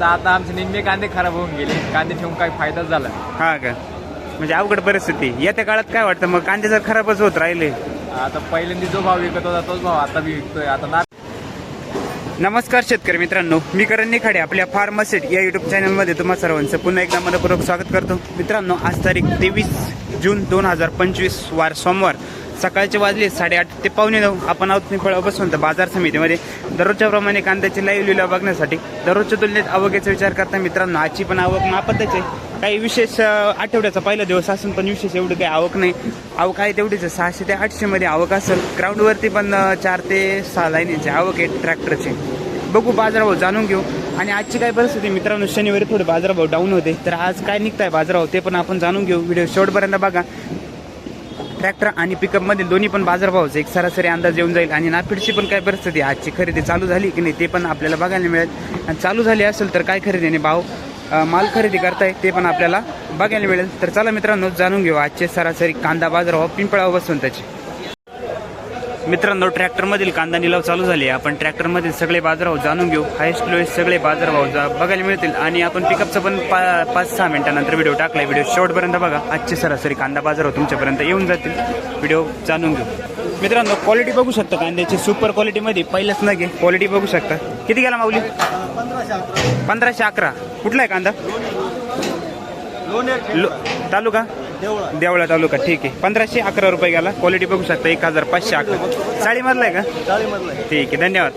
तर आता आमचे निम्मे कांदे खराब होऊन गेले. कांदे ठेवून काही फायदाच झाला. हा का? म्हणजे अवघड परिस्थिती. येत्या काळात काय वाटतं? मग कांदे जर खराबच होत राहिले. आता पहिल्यांदा जो भाव विकत होता तोच भाव आता बी विकतोय. आता ना नमस्कार शेतकरी मित्रांनो. मी करण निखाडे आपल्या फार्मासेट या युट्यूब चॅनलमध्ये तुम्हा सर्वांचं पुन्हा एकदा मनपूर्वक स्वागत करतो. मित्रांनो आज तारीख तेवीस जून दोन हजार पंचवीस वार सोमवार. सकाळचे वाजले साडेआठ ते पावणे नऊ. आपण आहोत निफळ बसून तर बाजार समितीमध्ये. दररोजच्या प्रमाणे कांद्याची लाईव्ह लिलाव बघण्यासाठी दररोजच्या तुलनेत आवकेचा विचार करता मित्रांनो आजची पण आवक नापतच आहे. काही विशेष आठवड्याचा पहिला दिवस असून पण विशेष एवढं काही आवक नाही. आवक आहे तेवढीच आहे. सहाशे ते आठशे मध्ये आवक असेल. ग्राउंडवरती पण चार ते सहा लाईनीचे आवक आहे ट्रॅक्टरचे. बघू बाजारभाव जाणून घेऊ. आणि आजची काय परिस्थिती मित्रांनो शनिवारी थोडे बाजारभाव डाऊन होते. तर आज काय निघताय बाजारभाव ते पण आपण जाणून घेऊ. व्हिडिओ शेवटपर्यंत बघा. ट्रॅक्टर आणि पिकअप मधील दोन्ही पण बाजारभावाचा एक सरासरी अंदाज येऊन जाईल. आणि नाफेडची पण काय परिस्थिती आहे? आजची खरेदी चालू झाली की नाही ते पण आपल्याला बघायला मिळेल. आणि चालू झाली असेल तर काय खरेदीने भाव माल खरेदी करताय ते पण आपल्याला बघायला मिळेल. तर चला मित्रांनो जाणून घेऊ आजचे सरासरी कांदा बाजारभाव पिंपळावर बसून त्याचे मित्रांनो ट्रॅक्टरमधील कांदा निलाव चालू झाले. आपण ट्रॅक्टरमधील सगळे बाजारभाव जाणून घेऊ. हायेस्ट लोएस्ट सगळे बाजारभाव जा बघायला मिळतील. आणि आपण पिकअपचं पण पा पाच सहा मिनिटानंतर व्हिडिओ टाकलाय. व्हिडिओ शेवटपर्यंत बघा. आजचे सरासरी कांदा बाजारभाव तुमच्यापर्यंत येऊन जातील. व्हिडिओ जाणून घेऊ. मित्रांनो क्वालिटी बघू शकता कांद्याची. सुपर क्वालिटीमध्ये पहिलंच नगे. क्वालिटी बघू शकता. किती गेला माऊली? पंधराशे अकरा. कुठला आहे कांदा? तालुका? देवळा. तालुका ठीक आहे. पंधराशे अकरा रुपये गेला. क्वालिटी बघू शकता एक हजार पाचशे अकरा. साडीमधला आहे का? ठीक आहे धन्यवाद.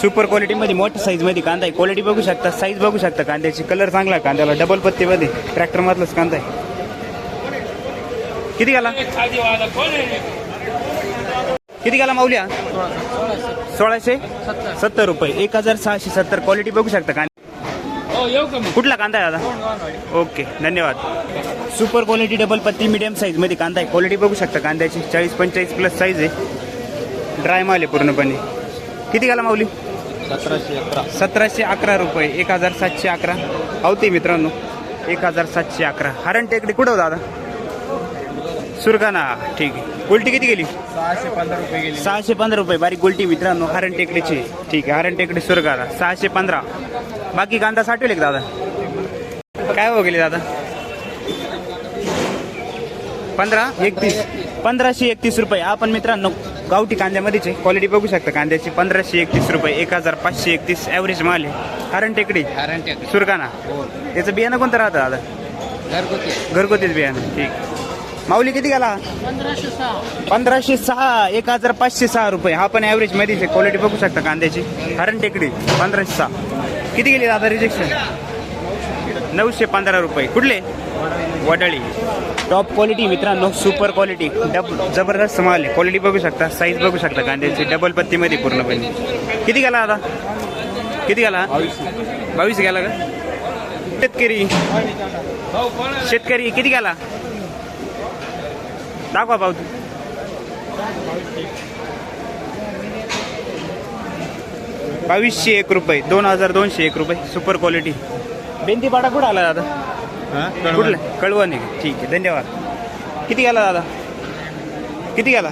सुपर क्वालिटीमध्ये मोठ्या साईजमध्ये कांदा आहे. क्वालिटी बघू शकता साईज बघू शकता. कांद्याची कलर चांगला कांद्याला डबल पत्तीमध्ये ट्रॅक्टरमधलाच कांदा आहे. किती गेला? किती गेला माऊल्या सोळाशे. सत्तर. रुपये. एक हजार सहाशे सत्तर. क्वालिटी बघू शकता. कांदा कुठला कांदा आहे दादा? ओके धन्यवाद. सुपर क्वालिटी डबल पत्ती मीडियम साईजमध्ये कांदा आहे. क्वालिटी बघू शकता कांद्याची. चाळीस पंचेचाळीस प्लस साईज आहे. ड्राय माल आहे पूर्णपणे. किती घाला माऊली? सतराशे अकरा. सतराशे अकरा रुपये. एक हजार सातशे अकरा. आवते मित्रांनो. एक हजार सातशे अकरा. हरण टेकडी कुठं हो दादा? सुरगाणा. ठीक आहे. उलटी किती गेली? सहाशे पंधरा रुपये गेले. सहाशे पंधरा रुपये. बारीक गुलटी मित्रांनो. हरण टेकडीची. ठीक आहे. हरण टेकडी सुरगारा सहाशे पंधरा. बाकी कांदा साठवेल का दादा. काय हो गेले दादा? पंधरा? एकतीस. पंधराशे एकतीस रुपये. आपण मित्रांनो गावठी कांद्यामध्येच आहे क्वालिटी बघू शकता. कांद्याची पंधराशे एकतीस रुपये एक हजार पाचशे एकतीस ॲव्हरेज माल आहे. हरण टेकडी सुरगाणा याचं बियाणं कोणतं राहतं दादा? घरगुती. घरगुतीच बियाणं. ठीक. माऊली किती गेला? पंधराशे सहा. एक हजार पाचशे सहा रुपये. हा पण ॲव्हरेज मध्येच आहे. क्वालिटी बघू शकता कांद्याची. हरण टेकडी पंधराशे सहा. किती गेली दादा रिजेक्शन नऊशे पंधरा रुपये. कुठले? वडाळी. टॉप क्वालिटी मित्रांनो सुपर क्वालिटी डब जबरदस्त माल आहे. क्वालिटी बघू शकता साईज बघू शकता कांद्याची. डबल पत्तीमध्ये पूर्णपणे. किती गेला दादा किती गेला? बावीस गेला का? शेतकरी. शेतकरी किती गेला? दाखवा भाऊ तू बावीसशे एक रुपये दोन हजार दोनशे एक रुपये सुपर क्वालिटी बेंतीपाडा कुठं आला दादा? कुठलं? कळवण आहे? ठीक आहे धन्यवाद. किती गेला दादा? किती गेला?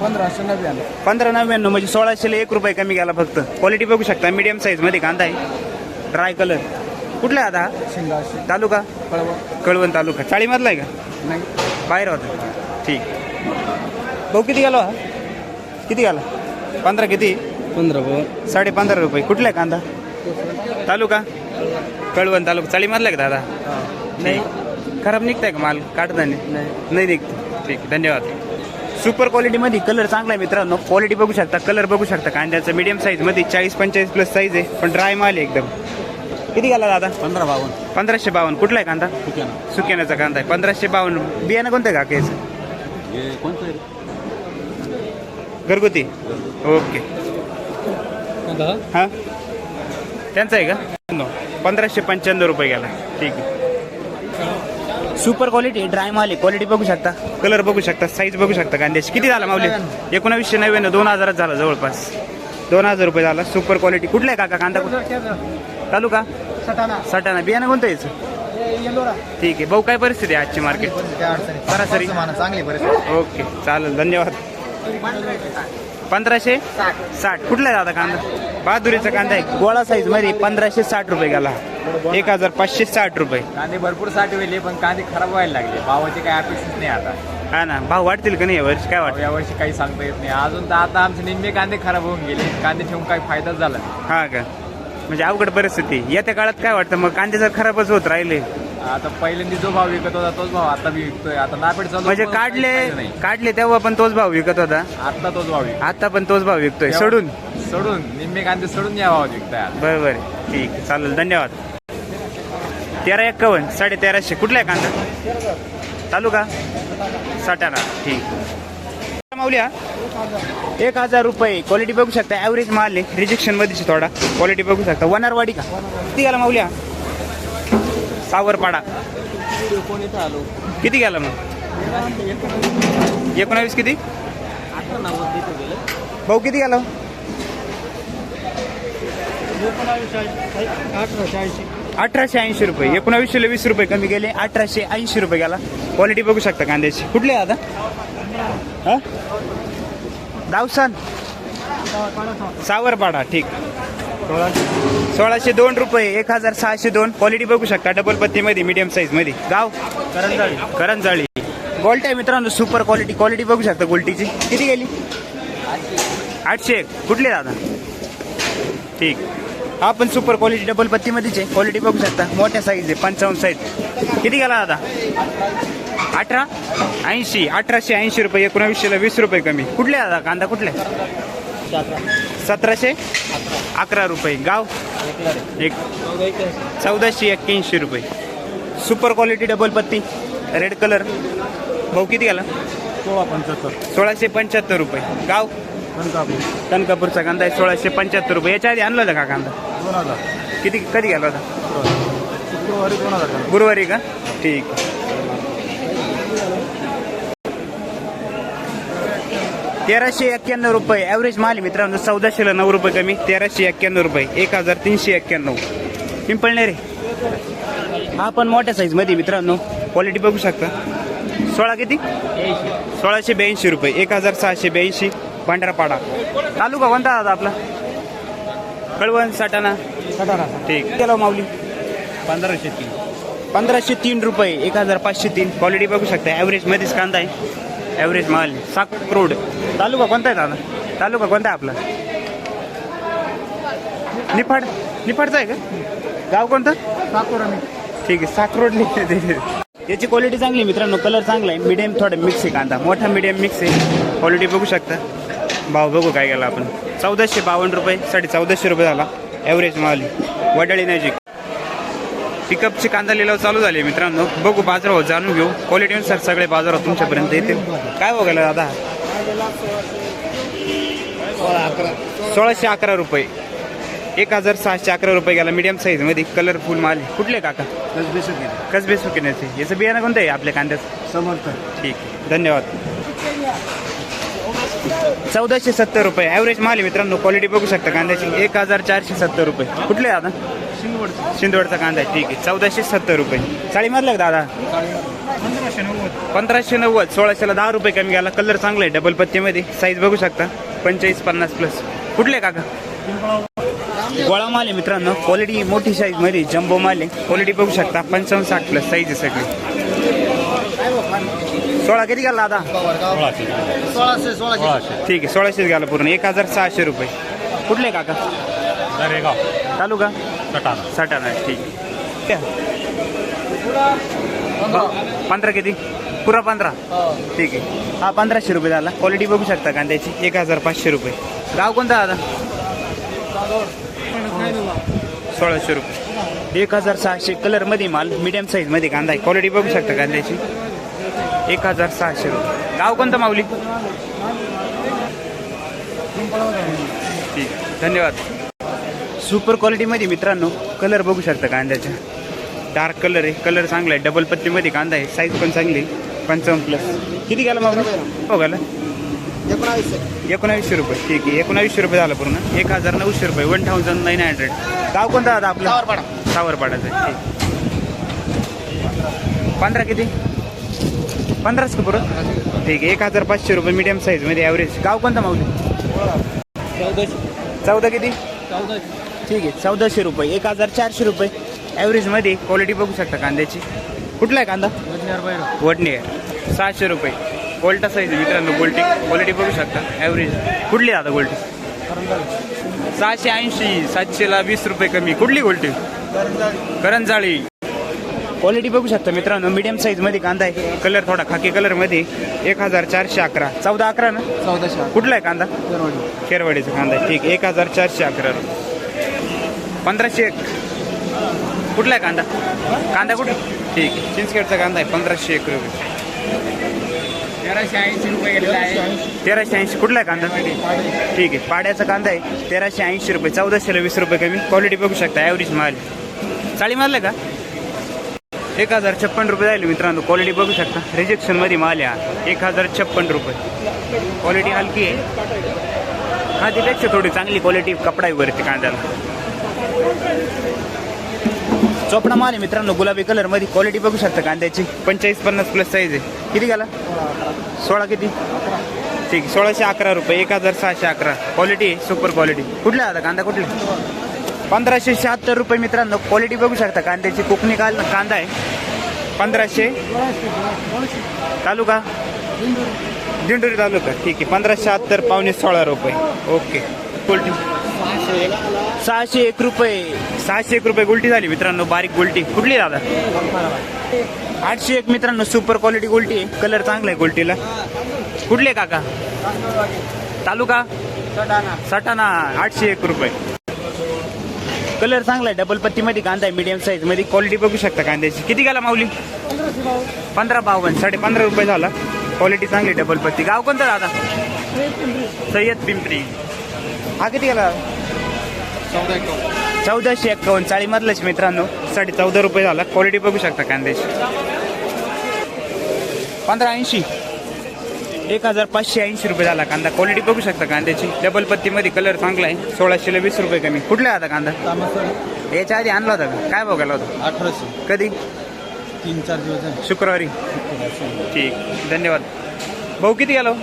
पंधराशे नव्याण्णव. पंधरा नव्याण्णव म्हणजे सोळाशेला एक रुपये कमी गेला फक्त. क्वालिटी बघू शकता मीडियम साईजमध्ये कांदा आहे. ड्राय कलर कुठला आहे आता हा? तालुका? कळवण. कळवण तालुका. चाळीमधला आहे का? नाही. बाहेर होता. ठीक. भाऊ किती गेलो? हा किती गेला? पंधरा किती? पंधरा भाऊ. साडे पंधरा रुपये. कुठला आहे कांदा? तालुका? कळवण तालुका. चाळीमधला आहे का दादा? नाही. खराब निघताय का माल? काढताना? नाही. निघतो. ठीक आहे, धन्यवाद. सुपर क्वालिटीमध्ये कलर चांगला आहे मित्रांनो. क्वालिटी बघू शकता कलर बघू शकता. कांद्याचं मीडियम साईजमध्ये चाळीस पंचेचाळीस प्लस साईज आहे. पण ड्राय माल आहे एकदम. किती गेला दादा? पंधरा बावन्न. पंधराशे बावन्न. कुठला आहे कांदा? सुक्याण्याचा कांदा आहे. पंधराशे बावन्न. बियाणं कोणतं का केस कोणतं घरगुती. ओके. हां? त्यांचं आहे का? पंधराशे पंच्याण्णव रुपये गेला. ठीक आहे. सुपर क्वालिटी ड्राय माल आहे. क्वालिटी बघू शकता. कलर बघू शकता साईज बघू शकता कांद्याची. किती झाला माऊली? एकोणावीसशे नव्याण्णव दोन हजारात झाला जवळपास. दोन हजार रुपये झाला. सुपर क्वालिटी कुठला आहे काका? कांदा कुठं? तालुका? सटाणा. सटाणा. बियाणं कोणतं यायचं ठीक आहे. भाऊ काय परिस्थिती आहे आजची मार्केट सरासरी. चांगली परिस्थिती ओके. चालेल. धन्यवाद. पंधराशे साठ. कुठला दादा कांदा? बहादुरीचा कांदा आहे. गोळा साईजमध्ये पंधराशे साठ रुपये गेला. एक हजार पाचशे साठ रुपये. कांदे भरपूर साठवले पण कांदे खराब व्हायला लागले. भावाची काही अपेक्षाच नाही आता. हा ना भाव वाढतील का नाही यावर्षी काय वाटतं? यावर्षी काही सांगता येत नाही. अजून तर आता आमचे निम्मे कांदे खराब होऊन गेले. कांदे ठेवून काही फायदाच झाला नाही. हा का? म्हणजे अवघड परिस्थिती. येत्या काळात काय वाटतं? मग कांदे जर खराबच होत राहिले आता पहिल्यांदा जो भाव विकत होता तोच भाव आता बी विकतोय. आता नापेड चालू म्हणजे काढले नाही. काढले तेव्हा पण तोच भाव विकत होता? आता तोच भाव विकतो आता पण तोच भाव विकतोय. सोडून? सोडून. निम्मे कांदे सोडून या भावात विकताय आता. बरोबर ठीक आहे, चालेल. धन्यवाद. तेरा एक्कावन्न साडे तेराशे. कुठला आहे कांदा? तालुका? साठारा ठीक. माऊली हा? एक हजार रुपये. क्वालिटी बघू शकता. ॲव्हरेज माल आहे. रिजेक्शन मध्येच थोडा. क्वालिटी बघू शकता. वनारवाडी का? किती गेला माऊली हा? सावरपाडा. किती गेला मग? एकोणावीस किती? भाऊ किती गेला? अठराशे ऐंशी रुपये. एकोणावीसशे वीस रुपये कमी गेले अठराशे ऐंशी रुपये गेला. क्वालिटी बघू शकता कांद्याची. कुठले आहे आता? हा? दावसान सावरपाडा ठीक. सोळाशे दोन रुपये एक हजार सहाशे दोन. क्वालिटी बघू शकता डबल पत्तीमध्ये मीडियम साईजमध्ये गाव करंजाळी. करंजाळी. गोल्ट आहे मित्रांनो सुपर क्वालिटी क्वालिटी बघू शकता गोल्टीची किती गेली? आठशे एक. कुठले दादा? ठीक. हा पण सुपर क्वालिटी डबल पत्तीमध्येच आहे. क्वालिटी बघू शकता. मोठ्या साईज आहे पंचावन्न साईज किती गेला दादा? अठरा? ऐंशी. अठराशे ऐंशी रुपये एकोणावीसशेला वीस रुपये कमी. कुठले दादा? कांदा कुठले? सतराशे? अकरा. रुपये. गाव? एक. चौदाशे एक्क्याऐंशी रुपये. सुपर क्वालिटी डबल पत्ती. रेड कलर भाऊ किती गेला? सोळा पंच्याहत्तर. सोळाशे पंच्याहत्तर रुपये. गाव? कनकापूरचा कांदा आहे सोळाशे पंच्याहत्तर रुपये. याच्या आधी आणला होता का कांदा? दोन हजार. किती कधी गेला होता? शुक्रवारी दोन हजार. गुरुवारी का? ठीक तेराशे एक्क्याण्णव रुपये. ॲव्हरेज माल मित्रांनो चौदाशेला नऊ रुपये कमी तेराशे एक्क्याण्णव रुपये. एक हजार तीनशे एक्क्याण्णव. पिंपळनेरे हा पण मोठ्या साईजमध्ये मित्रांनो. क्वालिटी बघू शकता. सोळा किती? सोळाशे ब्याऐंशी रुपये. एक हजार सहाशे ब्याऐंशी. भांडारापाडा. तालुका कोणता दादा आपला? कळवण साठाणा सटारा ठीक. केला माऊली? पंधराशे तीन. पंधराशे तीन रुपये. एक हजार पाचशे तीन. क्वालिटी बघू शकता. ॲव्हरेज मध्येच कांदा आहे. ॲव्हरेज माल साक रोड तालुका कोणता आहे दादा? तालुका कोणता आहे आपला? निफाड निफाडचा आहे का? गाव कोणतं? साकोरा मी ठीक आहे साक रोड याची क्वालिटी चांगली आहे मित्रांनो कलर चांगला आहे. मिडियम थोडा मिक्स आहे कांदा. मोठा मिडियम मिक्स आहे. क्वालिटी बघू शकता. भाव बघू काय गेला आपण. चौदाशे बावन्न रुपये साडे चौदाशे रुपये झाला. ॲव्हरेज माल वडाळी मॅजिक पिकअपचे कांदा लिलाव चालू झाले मित्रांनो. बघू बाजारावर जाणून घेऊ. क्वालिटीनुसार सगळे बाजारात तुमच्यापर्यंत येतील. काय गेला दादा? सोळाशे अकरा रुपये. एक हजार सहाशे अकरा रुपये गेला मीडियम साईजमध्ये कलरफुल माल. कुठले काका? कसबे सुकिण्याचे याचं बियाणं कोणतं आहे आपल्या कांद्याचं? समर्थ. ठीक धन्यवाद. चौदाशे सत्तर रुपये. ॲव्हरेज माल आहे मित्रांनो. क्वालिटी बघू शकता कांद्याची. एक हजार चारशे सत्तर रुपये. कुठले दादा? शिंदवडचा. कांदा आहे. ठीक आहे. चौदाशे सत्तर रुपये. चाळी मारलं का दादा? पंधराशे नव्वद. पंधराशे नव्वद. सोळाशेला दहा रुपये कमी गेला कलर चांगला आहे. डबल पत्तीमध्ये. साईज बघू शकता. पंचेचाळीस पन्नास प्लस कुठले काका? गोळा माल आहे मित्रांनो. क्वालिटी मोठी साईजमध्ये. जम्बो माल आहे. क्वालिटी बघू शकता. पंचावन्न साठ प्लस साईज आहे सगळी. सोळा किती गेला दादा? सोळाशे. सोळाशे ठीक आहे. सोळाशेच गेला पूर्ण. एक हजार सहाशे रुपये. कुठले काका? तालुका? सटारा साठाणा ठीक. आहे पंधरा किती? पुरा पंधरा. ठीक आहे. हा पंधराशे रुपये झाला. क्वालिटी बघू शकता कांद्याची एक हजार पाचशे रुपये. गाव कोणता दादा सोळाशे रुपये. एक हजार सहाशे. कलरमध्ये माल मीडियम साईजमध्ये कांदा आहे. क्वालिटी बघू शकता कांद्याची एक हजार सहाशे रुपये. गाव कोणतं माऊली? ठीक. धन्यवाद. सुपर क्वालिटीमध्ये मित्रांनो कलर बघू शकता कांद्याच्या डार्क कलर आहे कलर चांगला आहे. डबल पत्तीमध्ये कांदा आहे साईज पण चांगली पंचावन्न प्लस किती गेला मग हो गेला. एकोणावीसशे. रुपये. ठीक आहे. एकोणावीसशे रुपये झालं पूर्ण. एक हजार नऊशे रुपये. वन थाउजंड नाईन हंड्रेड गाव कोणता आता आपला? सावरपाडाचं आहे. ठीक पंधरा किती? पंधराच का बरं ठीक आहे. एक हजार पाचशे रुपये मीडियम साईजमध्ये ॲव्हरेज गाव कोणता माऊली? चौदा किती? ठीक आहे. चौदाशे रुपये. एक हजार चारशे रुपये. ॲव्हरेजमध्ये क्वालिटी बघू शकता कांद्याची. कुठला आहे कांदा? वडणी आहे सहाशे रुपये. गोल्टा साईज आहे मित्रांनो. गोल्टी क्वालिटी बघू शकता. ॲव्हरेज कुठली आता गोल्टी सहाशे ऐंशी सातशेला वीस रुपये कमी. कुठली गोल्टी करंजाळी. क्वालिटी बघू शकता मित्रांनो. मीडियम साईजमध्ये कांदा आहे. कलर थोडा खाकी कलरमध्ये एक हजार चारशे अकरा. चौदा अकरा ना? चौदाशे कुठला आहे कांदा? खेरवाडीचा कांदा आहे. ठीक. एक हजार चारशे अकरा. पंधराशे एक. कुठला आहे कांदा? कांदा कुठे? ठीक आहे. चिंचखेडचा कांदा आहे पंधराशे एक रुपये. तेराशे ऐंशी रुपये गेलेला आहे. तेराशे ऐंशी. कुठला आहे कांदा? ठीक आहे. पाड्याचा कांदा आहे. तेराशे ऐंशी रुपये. चौदाशेला वीस रुपये कमी. क्वालिटी बघू शकता. ॲव्हरेज माल. चाळी मारलं का? एक हजार छप्पन रुपये जाईल मित्रांनो. क्वालिटी बघू शकता. रिजेक्शनमध्ये माल आहे. एक हजार छप्पन रुपये. क्वालिटी हलकी आहे. हा त्यापेक्षा थोडी चांगली क्वालिटी कपडा आहे वरती कांद्याला. चोपडा माल आहे मित्रांनो गुलाबी कलरमध्ये क्वालिटी बघू शकता कांद्याची. पंचेचाळीस पन्नास प्लस साईज आहे. किती गेला? सोळा किती? ठीक आहे सोळाशे अकरा रुपये एक हजार सहाशे अकरा. क्वालिटी आहे सुपर क्वालिटी कुठला आहे आता कांदा कुठले? पंधराशे शहात्तर रुपये मित्रांनो क्वालिटी बघू शकता कांद्याची. कोकणी काल कांदा आहे. पंधराशे? तालुका? दिंडोरी तालुका. ठीक आहे पंधराशे शहात्तर पावणे सोळा रुपये. ओके क्वालिटी सहाशे एक रुपये. सहाशे एक रुपये गुलटी झाली मित्रांनो बारीक गुलटी. कुठली दादा? आठशे एक मित्रांनो सुपर क्वालिटी गुलटी आहे. कलर चांगला आहे गुलटीला. कुठले काका? तालुका? सटाणा. आठशे एक रुपये. कलर चांगला आहे. डबल पत्तीमध्ये कांदा आहे मीडियम साईजमध्ये. क्वालिटी बघू शकता कांद्याची. किती गेला माऊली? पंधरा बावन्न साडे पंधरा रुपये झाला. क्वालिटी चांगली डबल पत्ती. गाव कोणतं दादा? सय्यद पिंपरी. हा किती गेला? चौदाशे एक्कावन्न चाळीमधलाच मित्रांनो. साडे चौदा रुपये झाला. क्वालिटी बघू शकता कांद्याची पंधरा ऐंशी. एक हजार पाचशे ऐंशी रुपये झाला कांदा. क्वालिटी बघू शकता कांद्याची. डबल पत्तीमध्ये कलर चांगला आहे. सोळाशेला वीस रुपये कमी. कुठला आता कांदा? याच्या आधी आणला होता का? काय बघायला होता? अठराशे. कधी? तीन चार दिवस शुक्रवारी. ठीक. धन्यवाद. भाऊ किती गेलो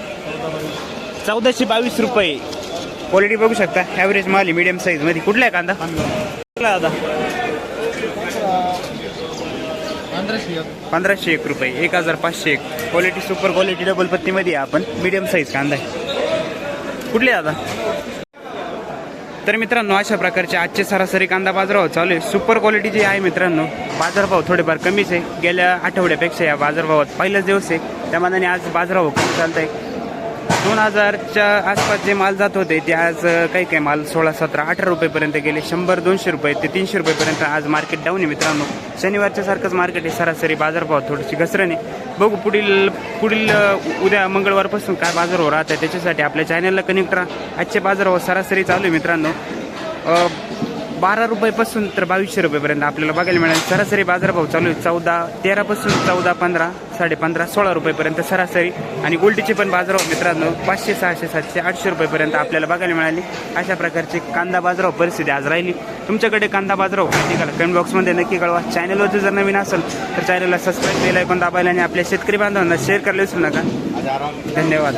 चौदाशे बावीस रुपये. क्वालिटी बघू शकता. ॲव्हरेज माल मीडियम साईजमध्ये कुठला आहे कांदा? कुठला आहे दादा पंधराशे एक. रुपये. एक हजार पाचशे एक. क्वालिटी सुपर क्वालिटी डबल पत्तीमध्ये आहे आपण. मीडियम साईज कांदा आहे. कुठले दादा तर मित्रांनो अशा प्रकारचे आजचे सरासरी कांदा बाजारभाव चालू आहे. सुपर क्वालिटी जे आहे मित्रांनो बाजारभाव थोडेफार कमीच आहे. गेल्या आठवड्यापेक्षा या बाजारभावात पहिलाच दिवस आहे. त्या मानाने आज बाजारभाव कमी चालत आहे दोन हजारच्या आसपास जे माल जात होते ते आज काही काही माल सोळा सतरा अठरा रुपयेपर्यंत गेले शंभर दोनशे रुपये ते तीनशे रुपयेपर्यंत आज मार्केट डाऊन आहे मित्रांनो. शनिवारच्या सारखंच मार्केट आहे सरासरी बाजारभाव थोडीशी घसरण आहे. बघू पुढील पुढील उद्या मंगळवारपासून काय बाजारभाव राहत आहे त्याच्यासाठी आपल्या चॅनलला कनेक्ट राहा. आजचे बाजारभाव सरासरी चालू आहे मित्रांनो. बारा रुपयेपासून तर बावीसशे रुपयेपर्यंत आपल्याला बघायला मिळेल. सरासरी बाजारभाव चालू आहे चौदा तेरापासून चौदा पंधरा साडे पंधरा सोळा रुपयेपर्यंत सरासरी. आणि गोल्टीचे पण बाजारभाव मित्रांनो पाचशे सहाशे सातशे आठशे रुपयेपर्यंत आपल्याला बघायला मिळाली. अशा प्रकारची कांदा बाजारभाव परिस्थिती आज राहिली. तुमच्याकडे कांदा बाजारभाव माहिती करा कमेंट बॉक्समध्ये नक्की कळवा. चॅनलवरती जर नवीन असेल तर चॅनलला सबस्क्राईब केलं पण दाबायला आणि आपल्या शेतकरी बांधवांना शेअर करायला विसरू नका. धन्यवाद.